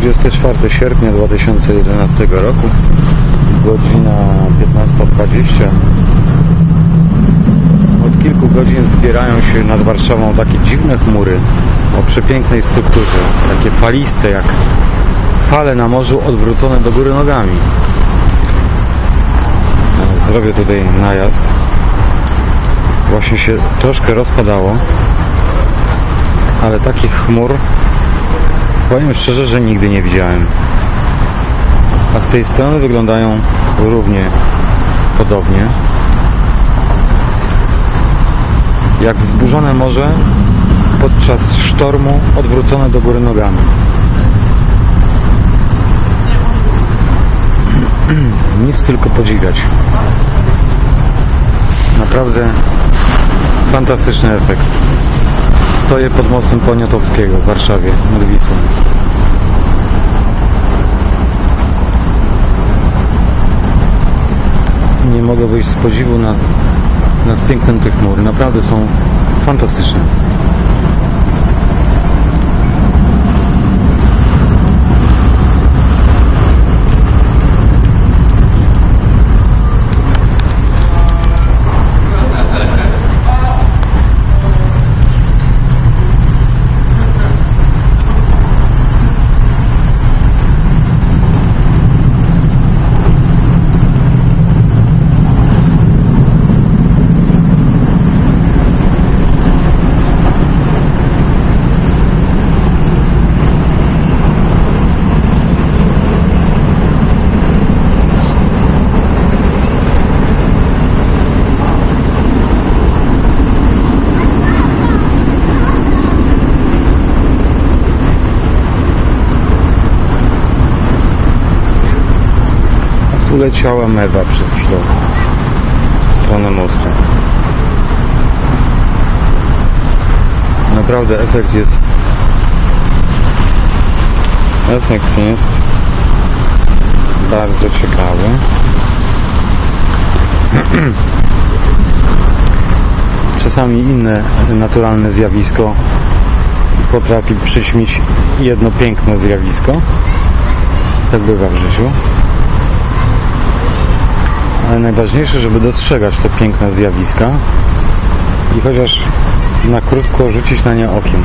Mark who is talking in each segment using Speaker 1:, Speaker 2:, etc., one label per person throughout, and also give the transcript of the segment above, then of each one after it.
Speaker 1: 24 sierpnia 2011 roku, godzina 15.20. Od kilku godzin zbierają się nad Warszawą takie dziwne chmury o przepięknej strukturze, takie faliste jak fale na morzu odwrócone do góry nogami. Zrobię tutaj najazd. Właśnie się troszkę rozpadało, ale takich chmur powiem szczerze, że nigdy nie widziałem. A z tej strony wyglądają równie podobnie. Jak wzburzone morze podczas sztormu odwrócone do góry nogami. Nic tylko podziwiać. Naprawdę fantastyczny efekt. Stoję pod mostem Poniatowskiego w Warszawie nad Wisłą. Nie mogę wyjść z podziwu nad, nad pięknem tych chmur. Naprawdę są fantastyczne. Tu leciała mewa przez chwilę w stronę mostu. Naprawdę efekt jest efekt jest bardzo ciekawy. Czasami inne naturalne zjawisko potrafi przyćmić jedno piękne zjawisko. Tak bywa w życiu. Najważniejsze, żeby dostrzegać te piękne zjawiska i chociaż na krótko rzucić na nie okiem.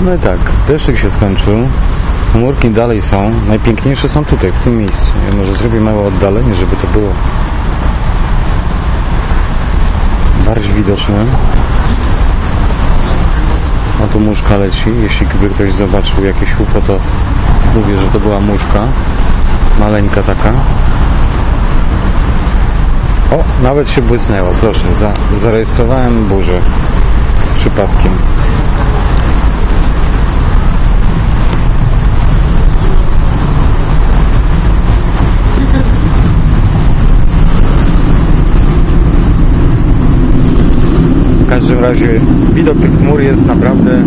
Speaker 1: No i tak, deszczyk się skończył, chmurki dalej są, najpiękniejsze są tutaj, w tym miejscu. Ja może zrobię małe oddalenie, żeby to było bardziej widoczne. A tu muszka leci. Jeśli by ktoś zobaczył jakieś UFO, to mówię, że to była muszka. Maleńka taka. O, nawet się błysnęło. Proszę, za, zarejestrowałem burzę. Przypadkiem. W każdym razie widok tych chmur jest naprawdę